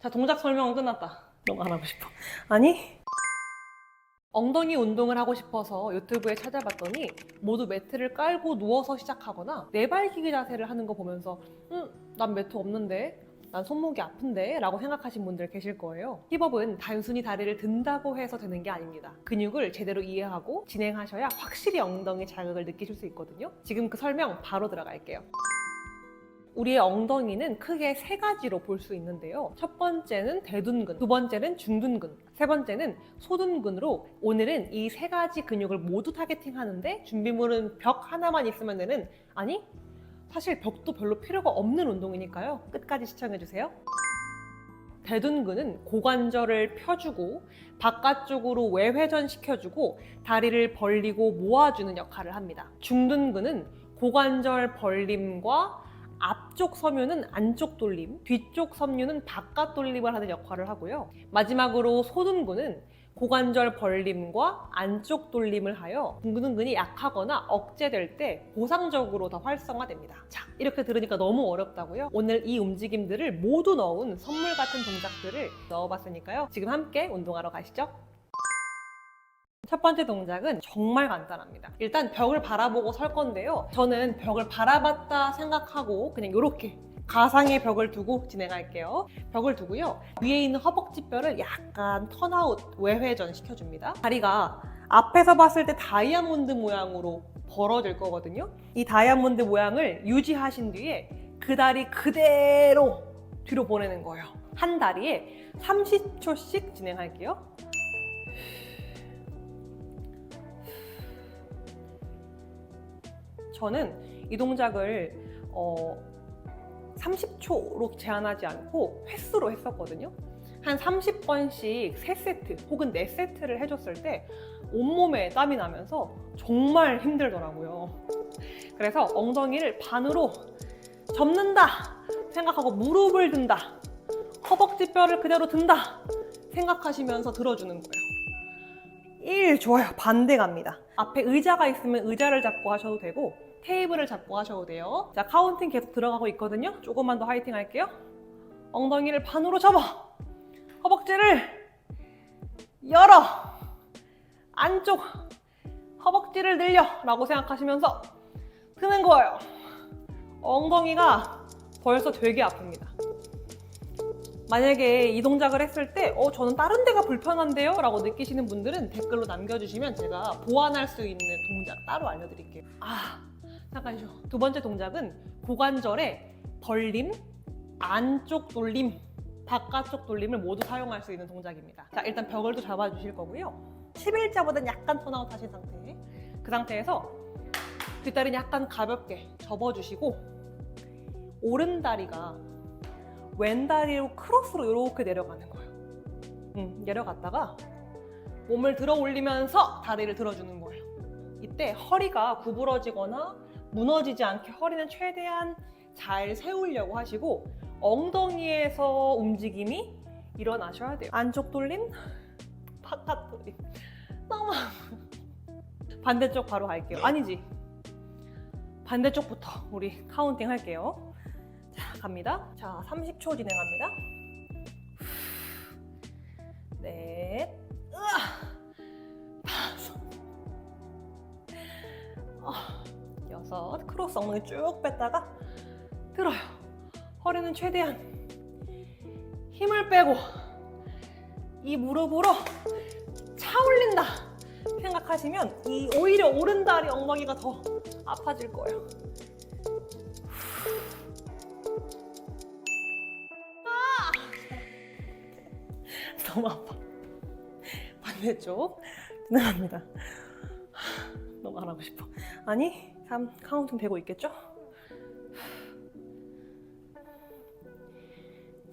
자, 동작 설명은 끝났다. 너무 안 하고 싶어. 아니? 엉덩이 운동을 하고 싶어서 유튜브에 찾아봤더니 모두 매트를 깔고 누워서 시작하거나 내발기기 자세를 하는 거 보면서 음, 난 매트 없는데? 난 손목이 아픈데? 라고 생각하신 분들 계실 거예요. 힙업은 단순히 다리를 든다고 해서 되는 게 아닙니다. 근육을 제대로 이해하고 진행하셔야 확실히 엉덩이 자극을 느끼실 수 있거든요. 지금 그 설명 바로 들어갈게요. 우리의 엉덩이는 크게 세 가지로 볼 수 있는데요. 첫 번째는 대둔근, 두 번째는 중둔근, 세 번째는 소둔근으로 오늘은 이 세 가지 근육을 모두 타겟팅하는데 준비물은 벽 하나만 있으면 되는 아니 사실 벽도 별로 필요가 없는 운동이니까요. 끝까지 시청해주세요. 대둔근은 고관절을 펴주고 바깥쪽으로 외회전 시켜주고 다리를 벌리고 모아주는 역할을 합니다. 중둔근은 고관절 벌림과 앞쪽 섬유는 안쪽 돌림, 뒤쪽 섬유는 바깥 돌림을 하는 역할을 하고요. 마지막으로 소둔근은 고관절 벌림과 안쪽 돌림을 하여 둥근근이 약하거나 억제될 때 보상적으로 더 활성화됩니다. 자, 이렇게 들으니까 너무 어렵다고요? 오늘 이 움직임들을 모두 넣은 선물 같은 동작들을 넣어봤으니까요. 지금 함께 운동하러 가시죠. 첫 번째 동작은 정말 간단합니다. 일단 벽을 바라보고 설 건데요. 저는 벽을 바라봤다 생각하고 그냥 이렇게 가상의 벽을 두고 진행할게요. 벽을 두고요. 위에 있는 허벅지뼈를 약간 턴아웃, 외회전 시켜줍니다. 다리가 앞에서 봤을 때 다이아몬드 모양으로 벌어질 거거든요. 이 다이아몬드 모양을 유지하신 뒤에 그 다리 그대로 뒤로 보내는 거예요. 한 다리에 30초씩 진행할게요. 저는 이 동작을 어, 30초로 제한하지 않고 횟수로 했었거든요. 한 30번씩 3세트 혹은 4세트를 해줬을 때 온몸에 땀이 나면서 정말 힘들더라고요. 그래서 엉덩이를 반으로 접는다 생각하고 무릎을 든다. 허벅지 뼈를 그대로 든다 생각하시면서 들어주는 거예요. 1 좋아요. 반대 갑니다. 앞에 의자가 있으면 의자를 잡고 하셔도 되고 테이블을 잡고 하셔도 돼요. 자, 카운팅 계속 들어가고 있거든요. 조금만 더 화이팅 할게요. 엉덩이를 반으로 접어. 허벅지를 열어. 안쪽 허벅지를 늘려. 라고 생각하시면서 드는 거예요. 엉덩이가 벌써 되게 아픕니다. 만약에 이 동작을 했을 때, 어, 저는 다른 데가 불편한데요? 라고 느끼시는 분들은 댓글로 남겨주시면 제가 보완할 수 있는 동작 따로 알려드릴게요. 아, 잠깐만요. 두 번째 동작은 고관절의 벌림, 안쪽 돌림, 바깥쪽 돌림을 모두 사용할 수 있는 동작입니다. 자, 일단 벽을 또 잡아주실 거고요. 11자보다는 약간 턴아웃 하신 상태. 그 상태에서 뒷다리는 약간 가볍게 접어주시고, 오른 다리가 왼다리로 크로스로 이렇게 내려가는 거예요. 음, 내려갔다가 몸을 들어 올리면서 다리를 들어주는 거예요. 이때 허리가 구부러지거나 무너지지 않게 허리는 최대한 잘 세우려고 하시고 엉덩이에서 움직임이 일어나셔야 돼요. 안쪽 돌림, 바깥 돌림. 너무 반대쪽 바로 갈게요. 아니지. 반대쪽부터 우리 카운팅 할게요. 자, 갑니다. 자, 30초 진행합니다. 크로스 엉덩이 쭉 뺐다가 들어요. 허리는 최대한 힘을 빼고 이 무릎으로 차 올린다 생각하시면 이 오히려 오른다리 엉덩이가 더 아파질 거예요. 너무 아파. 반대쪽 진행합니다. 너무 안 하고 싶어. 아니, 3 카운팅 되고 있겠죠?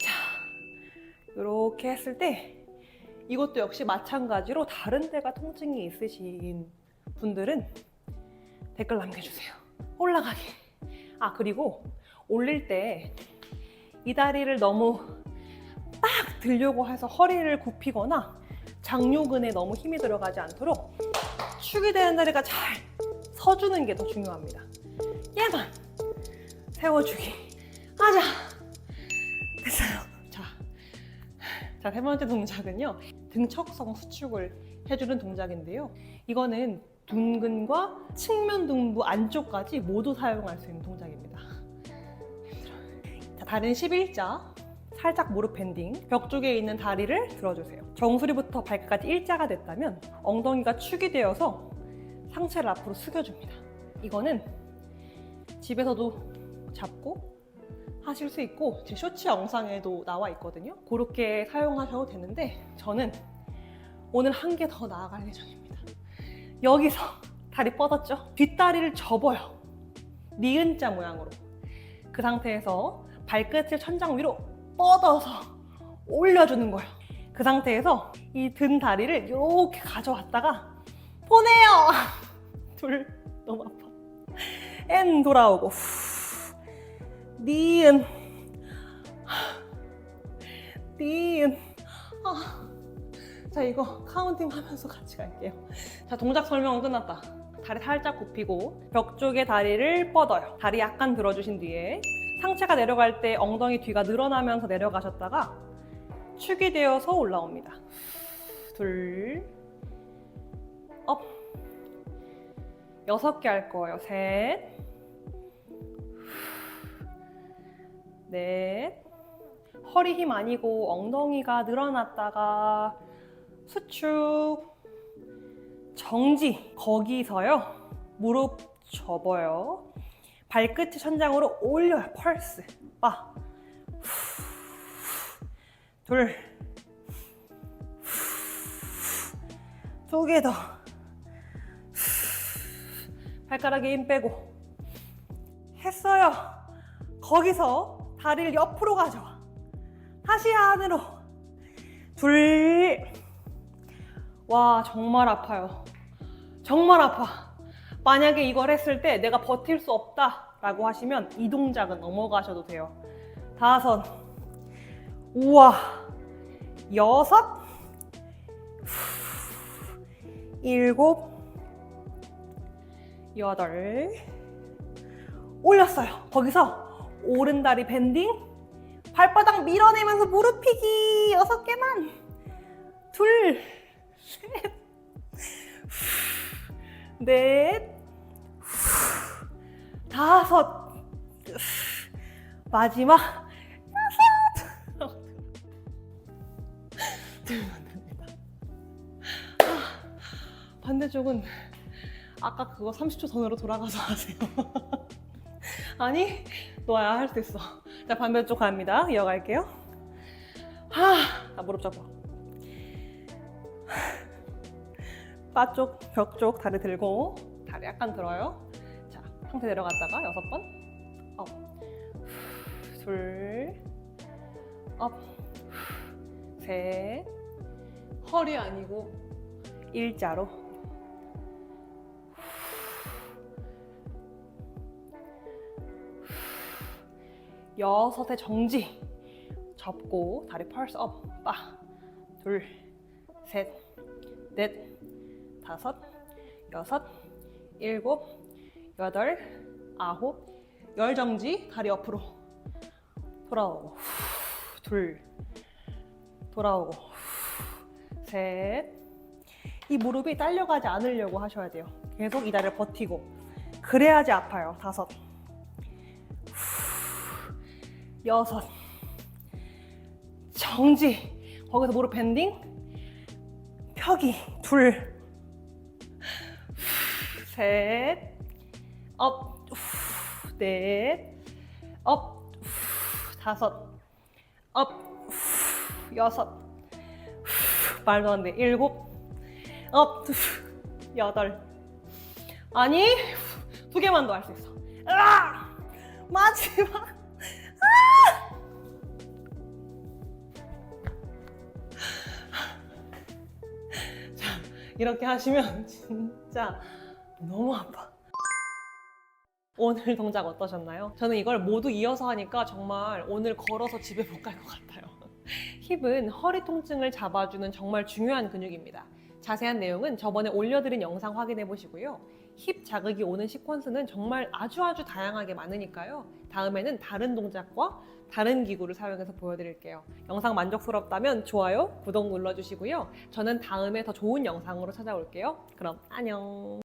자, 이렇게 했을 때 이것도 역시 마찬가지로 다른 데가 통증이 있으신 분들은 댓글 남겨주세요. 올라가게. 아, 그리고 올릴 때 이 다리를 너무 딱 들려고 해서 허리를 굽히거나 장요근에 너무 힘이 들어가지 않도록 축이 되는 다리가 잘 서주는 게 더 중요합니다. 얘만 세워주기. 하자. 됐어요. 자, 자, 세 번째 동작은요. 등척성 수축을 해주는 동작인데요. 이거는 둔근과 측면 등부 안쪽까지 모두 사용할 수 있는 동작입니다. 자, 다른 11자. 살짝 무릎 밴딩. 벽 쪽에 있는 다리를 들어주세요. 정수리부터 발끝까지 일자가 됐다면 엉덩이가 축이 되어서 상체를 앞으로 숙여줍니다. 이거는 집에서도 잡고 하실 수 있고 제 쇼츠 영상에도 나와 있거든요. 그렇게 사용하셔도 되는데 저는 오늘 한 개 더 나아갈 예정입니다. 여기서 다리 뻗었죠? 뒷다리를 접어요. 니은자 모양으로. 그 상태에서 발끝을 천장 위로 뻗어서 올려주는 거예요. 그 상태에서 이 든 다리를 이렇게 가져왔다가 보내요. 둘 너무 아파. 엔 돌아오고 후. 니은 니은 아. 자 이거 카운팅 하면서 같이 갈게요. 자 동작 설명은 끝났다. 다리 살짝 굽히고 벽 쪽에 다리를 뻗어요. 다리 약간 들어주신 뒤에 상체가 내려갈 때 엉덩이 뒤가 늘어나면서 내려가셨다가 축이 되어서 올라옵니다. 둘, 업, 여섯 개 할 거예요. 셋, 넷, 허리 힘 아니고 엉덩이가 늘어났다가 수축, 정지. 거기서요. 무릎 접어요. 발끝을 천장으로 올려요. 펄스. 빠 둘 두 개 더 발가락에 힘 빼고 했어요 거기서 다리를 옆으로 가져와 다시 안으로 둘 와, 정말 아파요. 정말 아파. 만약에 이걸 했을 때 내가 버틸 수 없다 라고 하시면 이 동작은 넘어가셔도 돼요. 다섯, 우와, 여섯, 일곱, 여덟, 올렸어요. 거기서 오른 다리 밴딩, 발바닥 밀어내면서 무릎 펴기 여섯 개만, 둘, 셋, 넷, 다섯, 마지막 여섯. 됩니다. 아, 반대쪽은 아까 그거 30초 전으로 돌아가서 하세요. 아니, 너야 할 수 있어. 자, 반대쪽 갑니다. 이어갈게요. 하, 나 무릎 잡아. 바 쪽, 벽 쪽 다리 들고 다리 약간 들어요. 자, 상태 내려갔다가 여섯 번. 업. 둘. 업. 셋. 허리 아니고 일자로. 여섯의 정지. 접고 다리 펄스 업. 빠. 둘. 셋. 넷. 다섯, 여섯, 일곱, 여덟, 아홉, 열 정지 다리 옆으로 돌아오고 후, 둘 돌아오고 후, 셋. 이 무릎이 딸려가지 않으려고 하셔야 돼요. 계속 이 다리를 버티고 그래야지 아파요. 다섯, 여섯, 정지. 거기서 무릎 밴딩, 펴기. 둘. 셋, 업, 후, 넷, 업, 후, 다섯, 업, 후, 여섯, 후, 말도 안 돼, 일곱, 업, 후, 여덟. 아니, 후, 두 개만 더 할 수 있어. 으아! 마지막. 이렇게 하시면 진짜 너무 아파. 오늘 동작 어떠셨나요? 저는 이걸 모두 이어서 하니까 정말 오늘 걸어서 집에 못 갈 것 같아요. 힙은 허리 통증을 잡아주는 정말 중요한 근육입니다. 자세한 내용은 저번에 올려드린 영상 확인해 보시고요. 힙 자극이 오는 시퀀스는 정말 아주 아주 다양하게 많으니까요. 다음에는 다른 동작과 다른 기구를 사용해서 보여드릴게요. 영상 만족스럽다면 좋아요, 구독 눌러주시고요. 저는 다음에 더 좋은 영상으로 찾아올게요. 그럼 안녕.